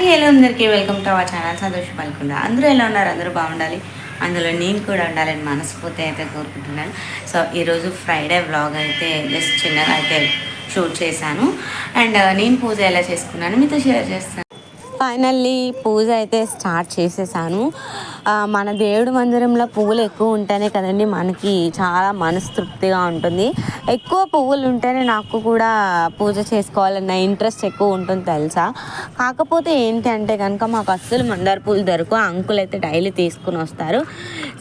Hi hello అందరికీ welcome to our channel Santosh పలుకుండా అందరూ ఎలా ఉన్నారు? అందరూ బాగుండాలి. అందులో నేను కూడా ఉండాలని మనస్ఫూర్తి అయితే కోరుకుంటున్నాను. సో ఈరోజు ఫ్రైడే వ్లాగ్ అయితే జస్ట్ చిన్నగా అయితే షూట్ చేశాను. అండ్ నేను పూజ ఎలా చేసుకున్నాను మీతో షేర్ చేస్తాను. ఫైనల్లీ పూజ అయితే స్టార్ట్ చేసేసాను. మన దేవుడి మందిరంలో పువ్వులు ఎక్కువ ఉంటేనే కదండి మనకి చాలా మనస్తృప్తిగా ఉంటుంది. ఎక్కువ పువ్వులు ఉంటేనే నాకు కూడా పూజ చేసుకోవాలన్న ఇంట్రెస్ట్ ఎక్కువ ఉంటుంది తెలుసా? కాకపోతే ఏంటి అంటే కనుక మాకు అస్సలు మందార పూలు దొరకు అంకులు అయితే డైలీ తీసుకుని వస్తారు.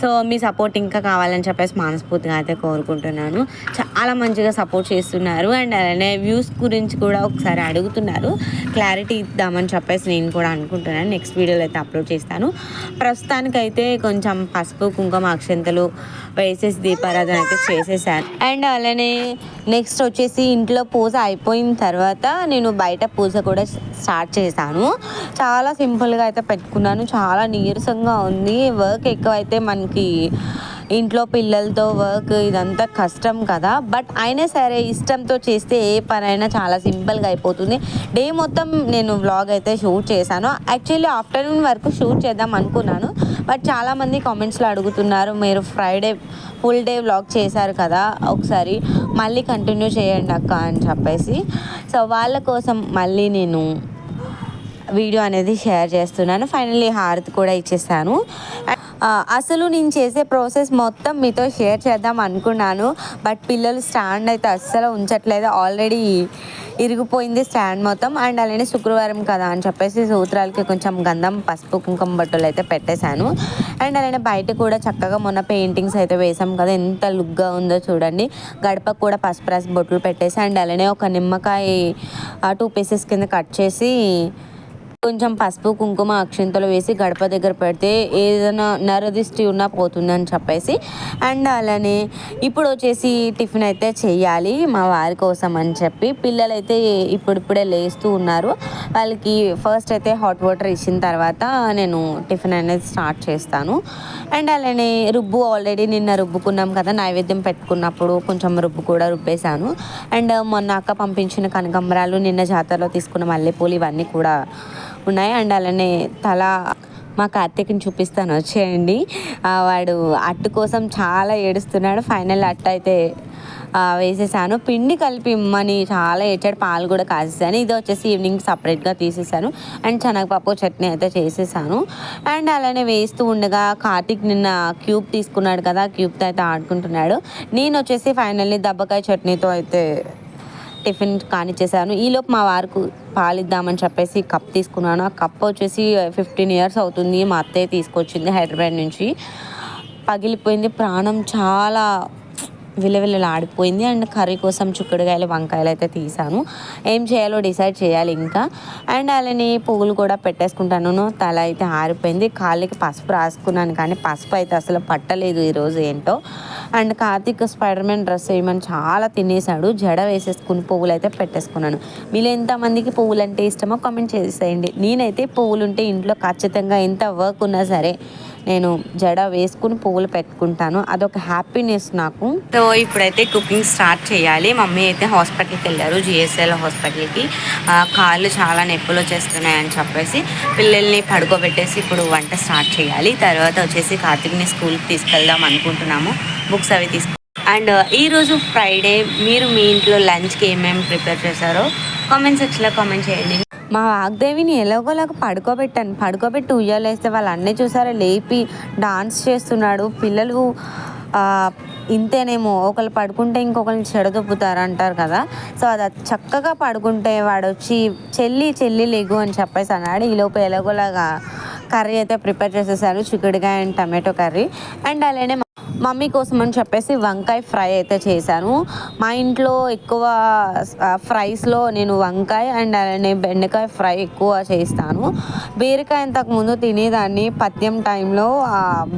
సో మీ సపోర్ట్ ఇంకా కావాలని చెప్పేసి మనస్ఫూర్తిగా అయితే కోరుకుంటున్నాను. చాలా మంచిగా సపోర్ట్ చేస్తున్నారు. అండ్ అలానే వ్యూస్ గురించి కూడా ఒకసారి అడుగుతున్నారు. క్లారిటీ ఇద్దామని చెప్పేసి నేను కూడా అనుకుంటున్నాను. నెక్స్ట్ వీడియోలో అయితే అప్లోడ్ చేస్తాను. ప్రస్తుతానికి అయితే కొంచెం పసుపు కుంకుమ అక్షంతలు వేసేసి దీపారాధన అయితే చేసేసాను. అండ్ అలానే నెక్స్ట్ వచ్చేసి ఇంట్లో పూజ అయిపోయిన తర్వాత నేను బయట పూజ కూడా స్టార్ట్ చేశాను. చాలా సింపుల్గా అయితే పెట్టుకున్నాను. చాలా నీరసంగా ఉంది. వర్క్ ఎక్కువ అయితే మనకి ఇంట్లో పిల్లలతో వర్క్ ఇదంతా కష్టం కదా. బట్ అయినా సరే ఇష్టంతో చేస్తే ఏ పనైనా చాలా సింపుల్గా అయిపోతుంది. డే మొత్తం నేను వ్లాగ్ అయితే షూట్ చేశాను. యాక్చువల్లీ ఆఫ్టర్నూన్ వరకు షూట్ చేద్దాం అనుకున్నాను. బట్ చాలామంది కామెంట్స్లో అడుగుతున్నారు మీరు ఫ్రైడే ఫుల్ డే వ్లాగ్ చేశారు కదా ఒకసారి మళ్ళీ కంటిన్యూ చేయండి అక్క అని చెప్పేసి. సో వాళ్ళ కోసం మళ్ళీ నేను వీడియో అనేది షేర్ చేస్తున్నాను. ఫైనల్లీ హారతి కూడా ఇచ్చేసాను. అసలు నేను చేసే ప్రాసెస్ మొత్తం మీతో షేర్ చేద్దాం అనుకున్నాను బట్ పిల్లలు స్టాండ్ అయితే అస్సలు ఉంచట్లేదు. ఆల్రెడీ ఇరిగిపోయింది స్టాండ్ మొత్తం. అండ్ అలానే శుక్రవారం కదా అని చెప్పేసి సూత్రాలకి కొంచెం గంధం పసుపు కుంకుమ బట్టలు అయితే పెట్టేశాను. అండ్ అలానే బయట కూడా చక్కగా మొన్న పెయింటింగ్స్ అయితే వేసాం కదా ఎంత లుక్గా ఉందో చూడండి. గడపకు కూడా పసుపు రాసి బొట్లు పెట్టేసి అండ్ అలానే ఒక నిమ్మకాయ టూ పీసెస్ కింద కట్ చేసి కొంచెం పసుపు కుంకుమ అక్షింతలు వేసి గడప దగ్గర పెడితే ఏదైనా నరదిష్టి ఉన్నా పోతుందని చెప్పేసి. అండ్ అలానే ఇప్పుడు వచ్చేసి టిఫిన్ అయితే చేయాలి మా వారి కోసం అని చెప్పి. పిల్లలైతే ఇప్పుడిప్పుడే లేస్తూ ఉన్నారు. వాళ్ళకి ఫస్ట్ అయితే హాట్ వాటర్ ఇచ్చిన తర్వాత నేను టిఫిన్ అనేది స్టార్ట్ చేస్తాను. అండ్ అలానే రుబ్బు ఆల్రెడీ నిన్న రుబ్బుకున్నాం కదా నైవేద్యం పెట్టుకున్నప్పుడు కొంచెం రుబ్బు కూడా రుబ్బేశాను. అండ్ మొన్న అక్క పంపించిన కనకంబరాలు నిన్న జాతరలో తీసుకున్న మల్లెపూలు ఇవన్నీ కూడా ఉన్నాయి. అండ్ అలానే తల మా కార్తీక్ని చూపిస్తాను. వచ్చేయండి. వాడు అట్టు కోసం చాలా ఏడుస్తున్నాడు. ఫైనల్ అట్టు అయితే వేసేసాను. పిండి కలిపి ఇమ్మని చాలా ఏడ్చాడు. పాలు కూడా కాసేసాను. ఇది వచ్చేసి ఈవినింగ్ సపరేట్గా తీసేసాను. అండ్ శనగపప్పు చట్నీ అయితే చేసేసాను. అండ్ అలానే వేస్తూ ఉండగా కార్తీక్ నిన్న క్యూబ్ తీసుకున్నాడు కదా క్యూబ్తో అయితే ఆడుకుంటున్నాడు. నేను వచ్చేసి ఫైనల్లీ దబ్బకాయ చట్నీతో అయితే టిఫిన్ కానిచ్చేసాను. ఈలోపు మా వారికి పాలిద్దామని చెప్పేసి కప్ తీసుకున్నాను. ఆ కప్ వచ్చేసి ఫిఫ్టీన్ ఇయర్స్ అవుతుంది. మా అత్తయ్య తీసుకొచ్చింది హైదరాబాద్ నుంచి. పగిలిపోయింది. ప్రాణం చాలా విలవిలలాడిపోయింది అండ్ కర్రీ కోసం చిక్కుడుకాయలు వంకాయలు అయితే తీసాను. ఏం చేయాలో డిసైడ్ చేయాలి ఇంకా. అండ్ అలానే పువ్వులు కూడా పెట్టేసుకుంటాను. తల అయితే ఆరిపోయింది. కాళ్ళకి పసుపు రాసుకున్నాను కానీ పసుపు అయితే అసలు పట్టలేదు ఈరోజు ఏంటో. And Karthik Spider Man dress వేయమని చాలా తినేసాడు జడ వేసేసుకుని పువ్వులు అయితే పెట్టేసుకున్నాను. మీలో ఎంతమందికి పువ్వులు అంటే ఇష్టమో కామెంట్ చేసేయండి. నేనైతే పువ్వులుంటే ఇంట్లో ఖచ్చితంగా ఎంత వర్క్ ఉన్నా సరే నేను జడ వేసుకుని పువ్వులు పెట్టుకుంటాను. అదొక హ్యాపీనెస్ నాకు. సో ఇప్పుడైతే కుకింగ్ స్టార్ట్ చేయాలి. మమ్మీ అయితే హాస్పిటల్కి వెళ్ళారు జిఎస్ఎల్ హాస్పిటల్కి కాళ్ళు చాలా నొప్పులు వచ్చేస్తున్నాయని చెప్పేసి పిల్లల్ని పడుకోబెట్టేసి ఇప్పుడు వంట స్టార్ట్ చేయాలి. తర్వాత వచ్చేసి కార్తీక్ని స్కూల్కి తీసుకెళ్దాం అనుకుంటున్నాము. బుక్స్ అవి తీసుకు అండ్ ఈరోజు ఫ్రైడే మీరు మీ ఇంట్లో లంచ్కి ఏమేమి ప్రిపేర్ చేశారో కామెంట్ సెక్షన్లో కామెంట్ చేయండి. మా వాగ్దేవిని ఎలాగోలాగా పడుకోబెట్టాను. పడుకోబెట్టి ఉయ్యాలేస్తే వాళ్ళు అన్నీ చూసారా లేపి డాన్స్ చేస్తున్నాడు. పిల్లలు ఇంతేనేమో ఒకళ్ళు పడుకుంటే ఇంకొకరిని చెడదొప్పుతారు అంటారు కదా. సో అది చక్కగా పడుకుంటే వాడు వచ్చి చెల్లి చెల్లి లేగు అని చెప్పేసి అన్నాడు. ఈలోపు ఎలాగోలాగా కర్రీ అయితే ప్రిపేర్ చేసేసారు చిక్కుడుకాయ అండ్ టమాటో కర్రీ. అండ్ అలానే మమ్మీ కోసం అని చెప్పేసి వంకాయ ఫ్రై అయితే చేశాను. మా ఇంట్లో ఎక్కువ ఫ్రైస్లో నేను వంకాయ అండ్ అలానే బెండకాయ ఫ్రై ఎక్కువ చేస్తాను. బీరకాయ ఇంతకుముందు తినేదాన్ని. పద్యం టైంలో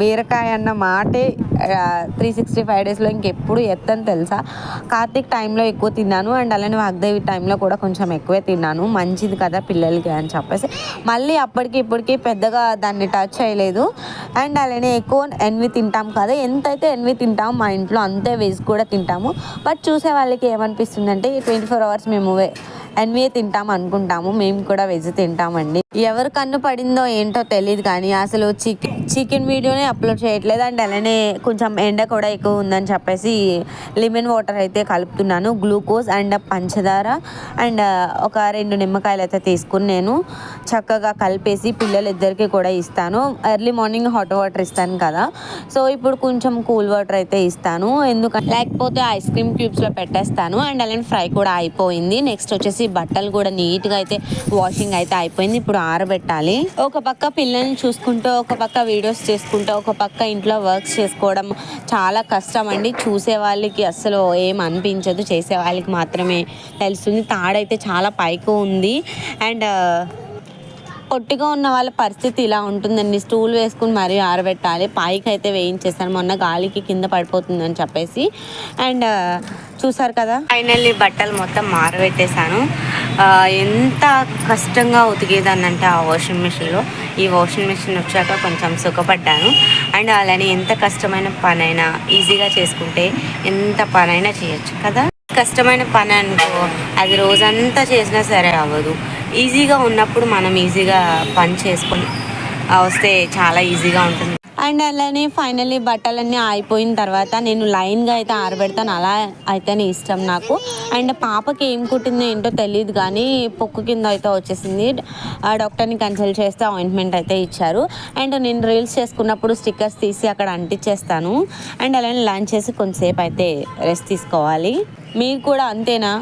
బీరకాయ అన్న మాటే త్రీ సిక్స్టీ ఫైవ్ డేస్లో ఇంకెప్పుడు ఎత్తని తెలుసా? కార్తీక్ టైంలో ఎక్కువ తిన్నాను అండ్ అలానే వాగ్దేవి టైంలో కూడా కొంచెం ఎక్కువే తిన్నాను. మంచిది కదా పిల్లలకి అని చెప్పేసి. మళ్ళీ అప్పటికి ఇప్పటికి పెద్దగా దాన్ని టచ్ చేయలేదు. అండ్ అలానే ఎక్కువ ఎన్వి తింటాం కదా ఎంత అయితే ఎన్వి తింటాము మా ఇంట్లో అంతే వెజ్ కూడా తింటాము. బట్ చూసే వాళ్ళకి ఏమనిపిస్తుంది అంటే ట్వంటీ ఫోర్ అవర్స్ మేము ఎన్వి తింటాం అనుకుంటాము. మేము కూడా వెజ్ తింటామండి. ఎవరు కన్ను పడిందో ఏంటో తెలియదు కానీ అసలు చికెన్ చికెన్ వీడియోనే అప్లోడ్ చేయట్లేదు. అండ్ అలానే కొంచెం ఎండ కూడా ఎక్కువ ఉందని చెప్పేసి లెమన్ వాటర్ అయితే కలుపుతున్నాను. గ్లూకోజ్ అండ్ పంచదార అండ్ ఒక రెండు నిమ్మకాయలు అయితే తీసుకుని నేను చక్కగా కలిపేసి పిల్లలిద్దరికీ కూడా ఇస్తాను. ఎర్లీ మార్నింగ్ హాట్ వాటర్ ఇస్తాను కదా. సో ఇప్పుడు కొంచెం కూల్ వాటర్ అయితే ఇస్తాను. ఎందుకంటే లేకపోతే ఐస్ క్రీమ్ క్యూబ్స్లో పెట్టేస్తాను. అండ్ అలానే ఫ్రై కూడా అయిపోయింది. నెక్స్ట్ వచ్చేసి బట్టలు కూడా నీట్గా అయితే వాషింగ్ అయితే అయిపోయింది. ఇప్పుడు ఆరబెట్టాలి. ఒక పక్క పిల్లల్ని చూసుకుంటూ ఒక పక్క వీడియోస్ చేసుకుంటూ ఒక పక్క ఇంట్లో వర్క్స్ చేసుకోవడం చాలా కష్టం అండి. చూసే వాళ్ళకి అసలు ఏం అనిపించదు. చేసే వాళ్ళకి మాత్రమే తెలుస్తుంది. తాడైతే చాలా పైకి ఉంది. అండ్ పొట్టిగా ఉన్న వాళ్ళ పరిస్థితి ఇలా ఉంటుందండి. స్టూల్ వేసుకుని మరీ ఆరబెట్టాలి. పైకి అయితే వేయించేసాను మొన్న గాలికి కింద పడిపోతుందని చెప్పేసి. అండ్ చూసారు కదా? ఫైనల్లీ బట్టలు మొత్తం ఆరబెట్టేశాను ఎంత కష్టంగా ఉతికేదాన్ని అంటే ఆ వాషింగ్ మిషన్లో ఈ వాషింగ్ మిషన్ వచ్చాక కొంచెం సుఖపడ్డాను. అండ్ అలానే ఎంత కష్టమైన పనైనా ఈజీగా చేసుకుంటే ఎంత పనైనా చేయొచ్చు కదా? కష్టమైన పని అనుకో అది రోజంతా చేసినా సరే అవ్వదు. ఈజీగా ఉన్నప్పుడు మనం ఈజీగా పని చేసుకొని వస్తే చాలా ఈజీగా ఉంటుంది. అండ్ అలానే ఫైనల్లీ బట్టలన్నీ అయిపోయిన తర్వాత నేను లైన్గా అయితే ఆరబెడతాను. అలా అయితేనే ఇష్టం నాకు. అండ్ పాపకి ఏం కుట్టిందో ఏంటో తెలియదు కానీ పొక్కు కింద అయితే వచ్చేసింది. ఆ డాక్టర్ని కన్సల్ట్ చేస్తే ఆయింట్మెంట్ అయితే ఇచ్చారు. అండ్ నేను రీల్స్ చేసుకున్నప్పుడు స్టిక్కర్స్ తీసి అక్కడ అంటించేస్తాను. అండ్ అలానే లంచ్ చేసి కొంతసేపు అయితే రెస్ట్ తీసుకోవాలి. మీరు కూడా అంతేనా?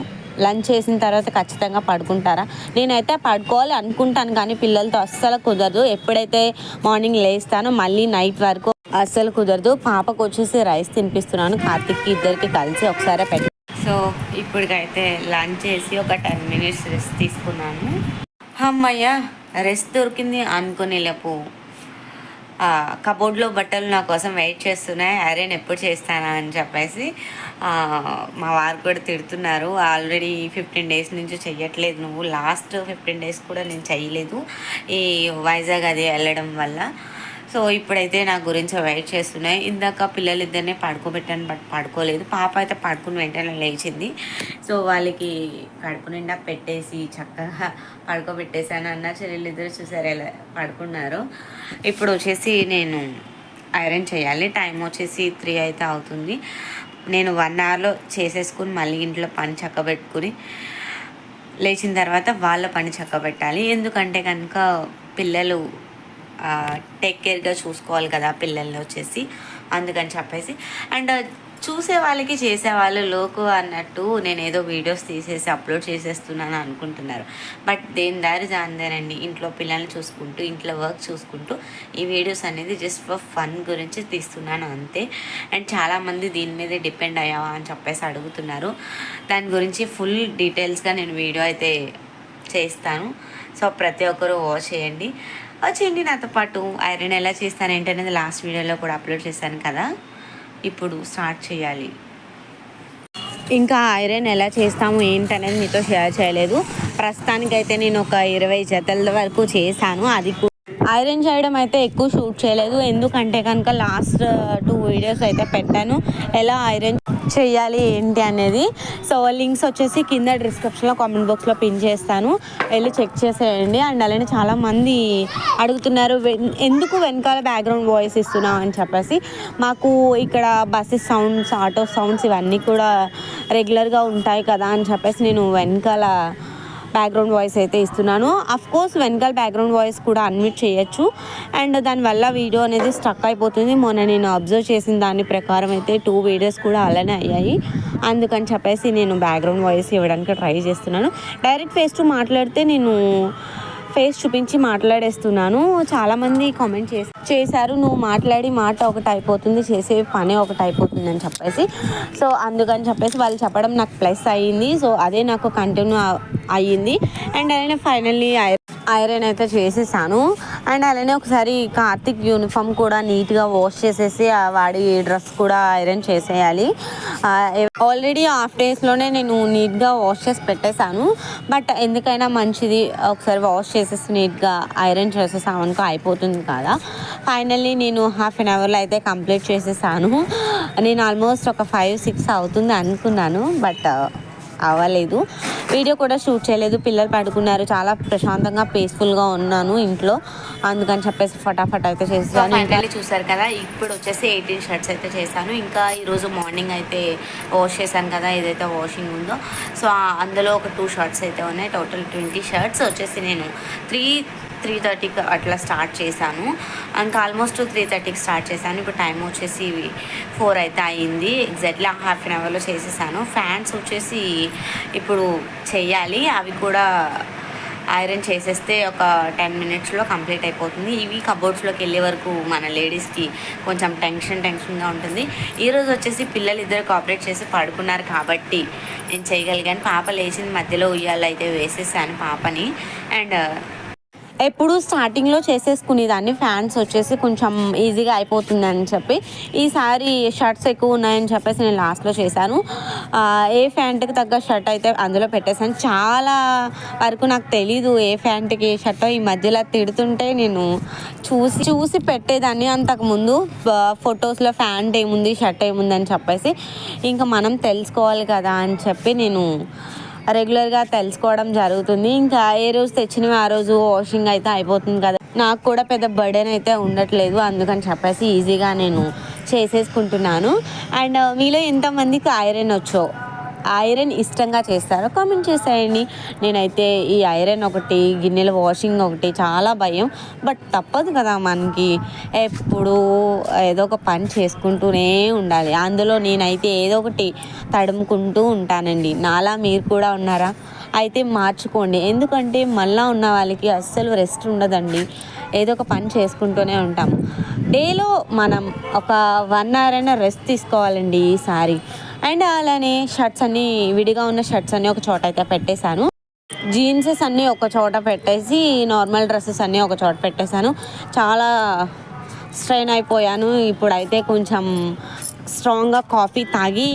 లంచ్ చేసిన తర్వాత ఖచ్చితంగా పడుకుంటారా? నేనైతే పడుకోవాలి అనుకుంటాను కానీ పిల్లలతో అస్సలు కుదరదు. ఎప్పుడైతే మార్నింగ్ లేస్తానో మళ్ళీ నైట్ వరకు అస్సలు కుదరదు. పాపకు వచ్చేసి రైస్ తినిపిస్తున్నాను. కార్తిక్కి ఇద్దరికి కలిసి ఒకసారి పెట్టి సో ఇప్పటికైతే లంచ్ చేసి ఒక టెన్ మినిట్స్ రెస్ట్ తీసుకున్నాను. అమ్మయ్య రెస్ట్ దొరికింది అనుకునే లేపు. కబోర్డ్లో బట్టలు నా కోసం వెయిట్ చేస్తున్నాయి. ఐరన్ ఎప్పుడు చేస్తానా అని చెప్పేసి మా వారు కూడా తిడుతున్నారు. ఆల్రెడీ ఫిఫ్టీన్ డేస్ నుంచి చెయ్యట్లేదు. నువ్వు లాస్ట్ ఫిఫ్టీన్ డేస్ కూడా నేను చేయలేదు ఈ వైజాగ్ అది వెళ్ళడం వల్ల. సో ఇప్పుడైతే నా గురించి వెయిట్ చేస్తున్నాయి. ఇందాక పిల్లలిద్దరిని పడుకోబెట్టాను బట్ పడుకోలేదు. పాప అయితే పడుకుని వెంటనే లేచింది. సో వాళ్ళకి కడుపు నిండా పెట్టేసి చక్కగా పడుకోబెట్టేశాను అన్న చెల్లెలిద్దరు చూసారు ఎలా పడుకున్నారు. ఇప్పుడు వచ్చేసి నేను ఐరన్ చేయాలి. టైం వచ్చేసి త్రీ అయితే అవుతుంది. నేను వన్ అవర్లో చేసేసుకుని మళ్ళీ ఇంట్లో పని చక్కబెట్టుకుని లేచిన తర్వాత వాళ్ళ పని చక్కబెట్టాలి. ఎందుకంటే కనుక పిల్లలు టేక్ కేర్గా చూసుకోవాలి కదా పిల్లల్ని వచ్చేసి. అందుకని చెప్పేసి. అండ్ చూసే వాళ్ళకి చేసే వాళ్ళు లోకు అన్నట్టు నేను ఏదో వీడియోస్ తీసేసి అప్లోడ్ చేసేస్తున్నాను అనుకుంటున్నారు. బట్ దేని దారి జాందేనండి? ఇంట్లో పిల్లల్ని చూసుకుంటూ ఇంట్లో వర్క్ చూసుకుంటూ ఈ వీడియోస్ అనేది జస్ట్ ఫర్ ఫన్ గురించి తీస్తున్నాను అంతే. అండ్ చాలామంది దీని మీద డిపెండ్ అయ్యావా అని చెప్పేసి అడుగుతున్నారు. దాని గురించి ఫుల్ డీటెయిల్స్గా నేను వీడియో అయితే చేస్తాను. సో ప్రతి ఒక్కరూ వాచ్ చేయండి. వచ్చేయండి నాతో పాటు ఐరన్ ఎలా చేస్తాను ఏంటనేది లాస్ట్ వీడియోలో కూడా అప్లోడ్ చేశాను కదా. ఇప్పుడు స్టార్ట్ చేయాలి. ఇంకా ఐరన్ ఎలా చేస్తాము ఏంటనేది మీతో షేర్ చేయలేదు. ప్రస్తుతానికైతే నేను ఒక ఇరవై జతల వరకు చేశాను. అది ఐరన్ చేయడం అయితే ఎక్కువ షూట్ చేయలేదు. ఎందుకంటే కనుక లాస్ట్ టూ వీడియోస్ అయితే పెట్టాను. ఎలా ఐరన్ చేయాలి ఏంటి అనేది. సో లింక్స్ వచ్చేసి కింద డిస్క్రిప్షన్లో కామెంట్ బాక్స్లో పిన్ చేస్తాను. వెళ్ళి చెక్ చేసేయండి. అండ్ అలానే చాలామంది అడుగుతున్నారు వెన్- ఎందుకు వెనకాల బ్యాక్గ్రౌండ్ వాయిస్ ఇస్తున్నావు? అని చెప్పేసి. మాకు ఇక్కడ బస్సెస్ సౌండ్స్ ఆటో సౌండ్స్ ఇవన్నీ కూడా రెగ్యులర్గా ఉంటాయి కదా అని చెప్పేసి నేను వెనకాల బ్యాక్గ్రౌండ్ వాయిస్ అయితే ఇస్తున్నాను. అఫ్ కోర్స్ వెనకాల బ్యాక్గ్రౌండ్ వాయిస్ కూడా అన్మిట్ చేయొచ్చు. అండ్ దానివల్ల వీడియో అనేది స్ట్రక్ అయిపోతుంది. మొన్న నేను అబ్జర్వ్ చేసిన దాని ప్రకారం అయితే టూ వీడియోస్ కూడా అలానే అయ్యాయి. అందుకని చెప్పేసి నేను బ్యాక్గ్రౌండ్ వాయిస్ ఇవ్వడానికి ట్రై చేస్తున్నాను. డైరెక్ట్ ఫేస్ టు మాట్లాడితే నేను ఫేస్ చూపించి మాట్లాడేస్తున్నాను. చాలామంది కామెంట్ చేసి చేశారు. నువ్వు మాట్లాడి మాట ఒకటి అయిపోతుంది. చేసే పని ఒకటి అయిపోతుంది అని చెప్పేసి. సో అందుకని చెప్పేసి వాళ్ళు చెప్పడం నాకు ప్లస్ అయ్యింది. సో అదే నాకు కంటిన్యూ అయ్యింది. అండ్ అలానే ఫైనల్లీ ఐరన్ అయితే చేసేసాను. అండ్ అలానే ఒకసారి కార్తిక్ యూనిఫామ్ కూడా నీట్గా వాష్ చేసేసి వాడి డ్రెస్ కూడా ఐరన్ చేసేయాలి. ఆల్రెడీ హాఫ్ డేస్లోనే నేను నీట్గా వాష్ చేసి పెట్టేశాను. బట్ ఎందుకైనా మంచిది ఒకసారి వాష్ చేసేసి నీట్గా ఐరన్ చేసేసామనుకో అయిపోతుంది కదా. ఫైనల్లీ నేను హాఫ్ అన్ అవర్లో అయితే కంప్లీట్ చేసేసాను. నేను ఆల్మోస్ట్ ఒక ఫైవ్ సిక్స్ అవుతుంది అనుకున్నాను. బట్ అవ్వలేదు. వీడియో కూడా షూట్ చేయలేదు. పిల్లలు పడుకున్నారు. చాలా ప్రశాంతంగా పీస్ఫుల్గా ఉన్నాను ఇంట్లో. అందుకని చెప్పేసి ఫటాఫట్ అయితే చేస్తాను. ఫైనల్లీ చూసారు కదా ఇప్పుడు వచ్చేసి ఎయిటీన్ షర్ట్స్ అయితే చేశాను. ఇంకా ఈరోజు మార్నింగ్ అయితే వాష్ చేశాను కదా ఏదైతే వాషింగ్ ఉందో. సో అందులో ఒక టూ షర్ట్స్ అయితే ఉన్నాయి. Total twenty shirts. వచ్చేసి నేను త్రీ త్రీ థర్టీకి అట్లా స్టార్ట్ చేశాను. ఇంకా ఆల్మోస్ట్ త్రీ థర్టీకి స్టార్ట్ చేశాను. ఇప్పుడు టైం వచ్చేసి ఫోర్ అయితే అయింది. ఎగ్జాక్ట్లీ హాఫ్ అన్ అవర్లో చేసేసాను. ఫ్యాన్స్ వచ్చేసి ఇప్పుడు చెయ్యాలి అవి కూడా ఐరన్ చేసేస్తే ఒక టెన్ మినిట్స్లో కంప్లీట్ అయిపోతుంది. ఇవి కబోర్డ్స్లోకి వెళ్ళే వరకు మన లేడీస్కి కొంచెం టెన్షన్ టెన్షన్గా ఉంటుంది. ఈరోజు వచ్చేసి పిల్లలు ఇద్దరు కోఆపరేట్ చేసి పడుకున్నారు కాబట్టి నేను చేయగలిగాను. పాప లేచిన మధ్యలో ఉయ్యాలు అయితే వేసేసాను పాపని. అండ్ ఎప్పుడు స్టార్టింగ్లో చేసేసుకునేదాన్ని. ఫ్యాన్స్ వచ్చేసి కొంచెం ఈజీగా అయిపోతుందని చెప్పి ఈసారి షర్ట్స్ ఎక్కువ ఉన్నాయని చెప్పేసి నేను లాస్ట్లో చేశాను. ఏ ఫ్యాంట్కి తగ్గ షర్ట్ అయితే అందులో పెట్టేశాను. చాలా వరకు నాకు తెలీదు ఏ ఫ్యాంట్కి ఏ షర్ట్ ఈ మధ్యలో తిడుతుంటే నేను చూసి చూసి పెట్టేదాన్ని అంతకుముందు. ఫొటోస్లో ఫ్యాంట్ ఏముంది షర్ట్ ఏముంది అని చెప్పేసి ఇంకా మనం తెలుసుకోవాలి కదా అని చెప్పి నేను రెగ్యులర్గా తెలుసుకోవడం జరుగుతుంది. ఇంకా ఏ రోజు తెచ్చినవి ఆ రోజు వాషింగ్ అయితే అయిపోతుంది కదా. నాకు కూడా పెద్ద బర్డెన్ అయితే ఉండట్లేదు. అందుకని చెప్పేసి ఈజీగా నేను చేసేసుకుంటున్నాను. అండ్ మీలో ఎంతమందికి ఐరన్ వచ్చో? ఐరన్ ఇష్టంగా చేస్తారో కామెంట్ చేసేయండి. నేనైతే ఈ ఐరన్ ఒకటి గిన్నెల వాషింగ్ ఒకటి చాలా భయం. బట్ తప్పదు కదా మనకి. ఎప్పుడు ఏదో ఒక పని చేసుకుంటూనే ఉండాలి. అందులో నేనైతే ఏదో ఒకటి తడుముకుంటూ ఉంటానండి. నాలా మీరు కూడా ఉన్నారా? అయితే మార్చుకోండి. ఎందుకంటే మళ్ళా ఉన్న వాళ్ళకి అస్సలు రెస్ట్ ఉండదండి. ఏదో ఒక పని చేసుకుంటూనే ఉంటాం. డేలో మనం ఒక వన్ అవర్ అయినా రెస్ట్ తీసుకోవాలండి ఈసారి. అండ్ అలానే షర్ట్స్ అన్నీ విడిగా ఉన్న షర్ట్స్ అన్నీ ఒక చోట అయితే పెట్టేశాను. జీన్సెస్ అన్నీ ఒక చోట పెట్టేసి నార్మల్ డ్రెస్సెస్ అన్నీ ఒక చోట పెట్టేశాను. చాలా స్ట్రెయిన్ అయిపోయాను. ఇప్పుడైతే కొంచెం స్ట్రాంగ్గా కాఫీ తాగి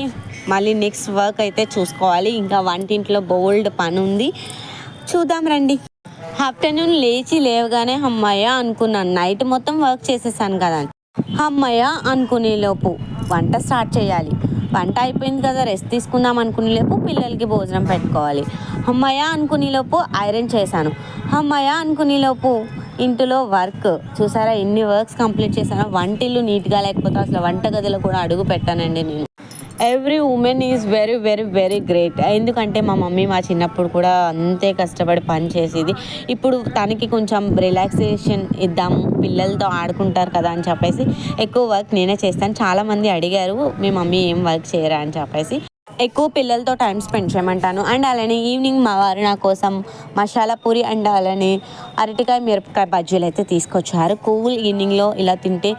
మళ్ళీ నెక్స్ట్ వర్క్ అయితే చూసుకోవాలి. ఇంకా వంటింట్లో బోల్డ్ పని ఉంది. చూద్దాం రండి. ఆఫ్టర్నూన్ లేచి లేవగానే అమ్మయ్య అనుకున్నాను నైట్ మొత్తం వర్క్ చేసేసాను కదా అమ్మయ్య అనుకునే లోపు వంట స్టార్ట్ చేయాలి. వంట అయిపోయింది కదా రెస్ట్ తీసుకుందాం అనుకునే లోపు పిల్లలకి భోజనం పెట్టుకోవాలి. అమ్మయ్య అనుకునే లోపు ఐరన్ చేశాను. అమ్మయ్య అనుకునే లోపు ఇంటిలో వర్క్ చూసారా ఎన్ని వర్క్స్ కంప్లీట్ చేశాను? వంటిల్లు నీట్గా లేకపోతే అసలు వంట గదిలో కూడా అడుగు పెట్టానండి నేను. Every women is very very very great ఎందుకంటే మా మమ్మీ మా చిన్నప్పుడు కూడా అంతే కష్టపడి పని చేసేది. ఇప్పుడు తనకి కొంచెం రిలాక్సేషన్ ఇద్దాము పిల్లలతో ఆడుకుంటారు కదా అని చెప్పేసి ఎక్కువ వర్క్ నేనే చేస్తాను. చాలామంది అడిగారు మీ మమ్మీ ఏం వర్క్ చేయరా? అని చెప్పేసి. ఎక్కువ పిల్లలతో టైం స్పెండ్ చేయమంటాను. అండ్ అలానే ఈవినింగ్ మా వారు నా కోసం మసాలా పూరి అండ్ అలానే అరటికాయ మిరపకాయ బజ్జీలు అయితే తీసుకొచ్చారు. కూల్ ఈవినింగ్లో ఇలా తింటే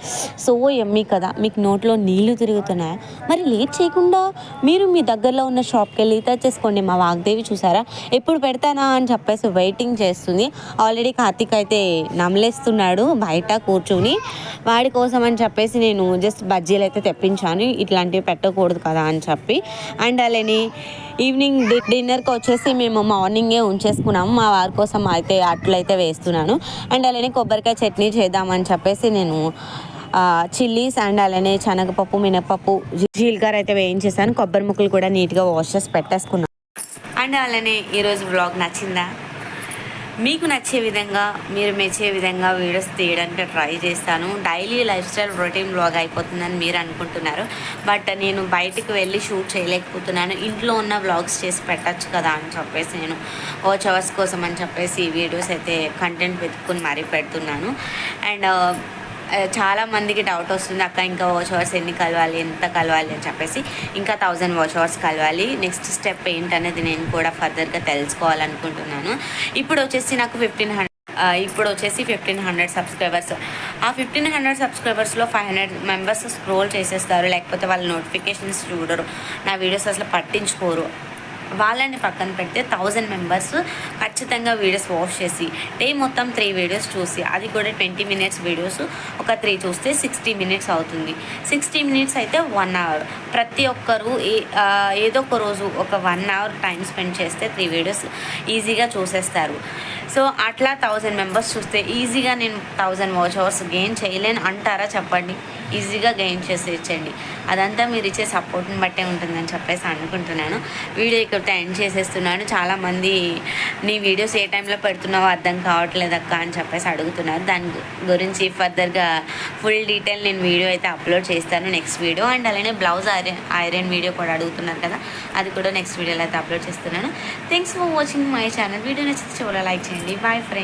సో ఎమ్మీ కదా. మీకు నోట్లో నీళ్ళు తిరుగుతున్నాయా? మరి లేట్ చేయకుండా మీరు మీ దగ్గరలో ఉన్న షాప్కి వెళ్ళి తెచ్చేసుకోండి మా వాగ్దేవి చూసారా? ఎప్పుడు పెడతానా అని చెప్పేసి వెయిటింగ్ చేస్తుంది. ఆల్రెడీ కార్తీక్ అయితే నమలేస్తున్నాడు బయట కూర్చుని. వాడి కోసం అని చెప్పేసి నేను జస్ట్ బజ్జీలు అయితే తెప్పించాను. ఇట్లాంటివి పెట్టకూడదు కదా అని చెప్పి. అండ్ అలానే ఈవినింగ్ డి డిన్నర్కి వచ్చేసి మేము మార్నింగే ఉంచేసుకున్నాము. మా వారి కోసం అయితే అట్లయితే వేస్తున్నాను. అండ్ అలానే కొబ్బరికాయ చట్నీ చేద్దామని చెప్పేసి నేను చిల్లీస్ అండ్ అలానే శనగపప్పు మినపప్పు జీలకర్ర అయితే వేయించేసాను. కొబ్బరి ముక్కలు కూడా నీట్గా వాష్ చేసి పెట్టేసుకున్నాను. అండ్ అలానే ఈరోజు బ్లాగ్ నచ్చిందా? మీకు నచ్చే విధంగా మీరు మెచ్చే విధంగా వీడియోస్ తీయడానికి ట్రై చేస్తాను. Daily life style routine blog అయిపోతుందని మీరు అనుకుంటున్నారు. బట్ నేను బయటకు వెళ్ళి షూట్ చేయలేకపోతున్నాను. ఇంట్లో ఉన్న వ్లాగ్స్ చేసి పెట్టచ్చు కదా అని చెప్పేసి నేను వాచ్ అవర్స్ కోసం అని చెప్పేసి ఈ వీడియోస్ అయితే కంటెంట్ వెతుక్కుని మరీ పెడుతున్నాను. అండ్ చాలా మందికి డౌట్ వస్తుంది అక్క ఇంకా వాచ్ అవర్స్ ఎన్ని కలవాలి ఎంత కలవాలి? అని చెప్పేసి ఇంకా థౌజండ్ వాచ్ అవర్స్ కలవాలి. నెక్స్ట్ స్టెప్ ఏంటనేది నేను కూడా ఫర్దర్గా తెలుసుకోవాలనుకుంటున్నాను. ఇప్పుడు వచ్చేసి నాకు ఫిఫ్టీన్ హండ్రెడ్ ఇప్పుడు వచ్చేసి ఫిఫ్టీన్ హండ్రెడ్ సబ్స్క్రైబర్స్ ఆ ఫిఫ్టీన్ హండ్రెడ్ సబ్స్క్రైబర్స్లో ఫైవ్ హండ్రెడ్ మెంబర్స్ స్క్రోల్ చేసేస్తారు లేకపోతే వాళ్ళ నోటిఫికేషన్స్ చూడరు. నా వీడియోస్ అసలు పట్టించుకోరు. వాళ్ళని పక్కన పెడితే థౌజండ్ మెంబర్స్ ఖచ్చితంగా వీడియోస్ వాచ్ చేసి డే మొత్తం త్రీ వీడియోస్ చూసి అది కూడా ట్వంటీ మినిట్స్ వీడియోస్ ఒక త్రీ చూస్తే సిక్స్టీ మినిట్స్ అవుతుంది. సిక్స్టీ మినిట్స్ అయితే వన్ అవర్ ప్రతి ఒక్కరు ఏ ఏదో ఒక రోజు ఒక వన్ అవర్ టైం స్పెండ్ చేస్తే త్రీ వీడియోస్ ఈజీగా చూసేస్తారు. సో అట్లా థౌజండ్ మెంబర్స్ చూస్తే ఈజీగా నేను థౌజండ్ వాచ్ అవర్స్ గెయిన్ చేయలేను అంటారా చెప్పండి. ఈజీగా గెయిన్ చేసి ఇచ్చండి అదంతా మీరు ఇచ్చే సపోర్ట్ని బట్టే ఉంటుందని చెప్పేసి అనుకుంటున్నాను. వీడియో ఇక్కడ ఎండ్ చేసేస్తున్నాను. చాలామంది నీ వీడియోస్ ఏ టైంలో పెడుతున్నావో అర్థం కావట్లేదు అక్క అని చెప్పేసి అడుగుతున్నారు. దాని గురించి ఫర్దర్గా ఫుల్ డీటెయిల్ నేను వీడియో అయితే అప్లోడ్ చేస్తాను నెక్స్ట్ వీడియో అండ్ అలానే బ్లౌజ్ ఐరన్ ఐరన్ వీడియో కూడా అడుగుతున్నారు కదా. అది కూడా నెక్స్ట్ వీడియోలో అయితే అప్లోడ్ చేస్తున్నాను. Thanks for watching my channel video నచ్చితే చూడాలి లైక్ చేయండి. Boy friend